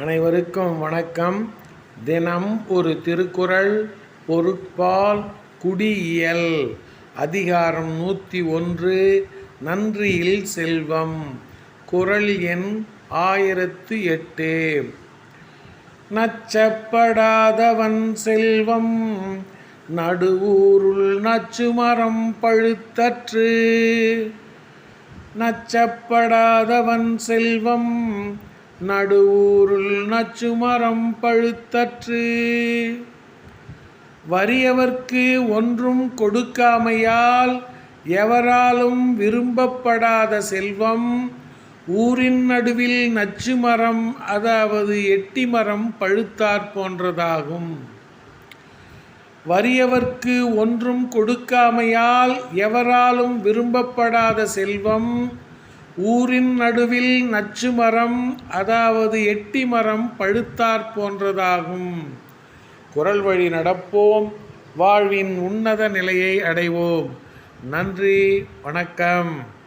அனைவருக்கும் வணக்கம். தினம் ஒரு திருக்குறள் பொருட்பால் குடியியல் அதிகாரம் நூற்றி ஒன்று நன்றியில் செல்வம் குரல் எண் ஆயிரத்து எட்டு. நச்சப்படாதவன் செல்வம் நடுவூருள் நச்சுமரம் பழுத்தற்று. நச்சப்படாதவன் செல்வம் நடுவூருள் நச்சுமரம் பழுத்தற்று. வறியவர்க்கு ஒன்றும் கொடுக்காமையால் எவராலும் விரும்பப்படாத செல்வம். ஊரின் நடுவில் நச்சு மரம் அதாவது எட்டி மரம் பழுத்தாற் போன்றதாகும். வறியவர்க்கு ஒன்றும் கொடுக்காமையால் எவராலும் விரும்பப்படாத செல்வம். ஊரின் நடுவில் நச்சு மரம் அதாவது எட்டி மரம் பழுத்தாற் போன்றதாகும். குரல் வழி நடப்போம் வாழ்வின் உன்னத நிலையை அடைவோம். நன்றி வணக்கம்.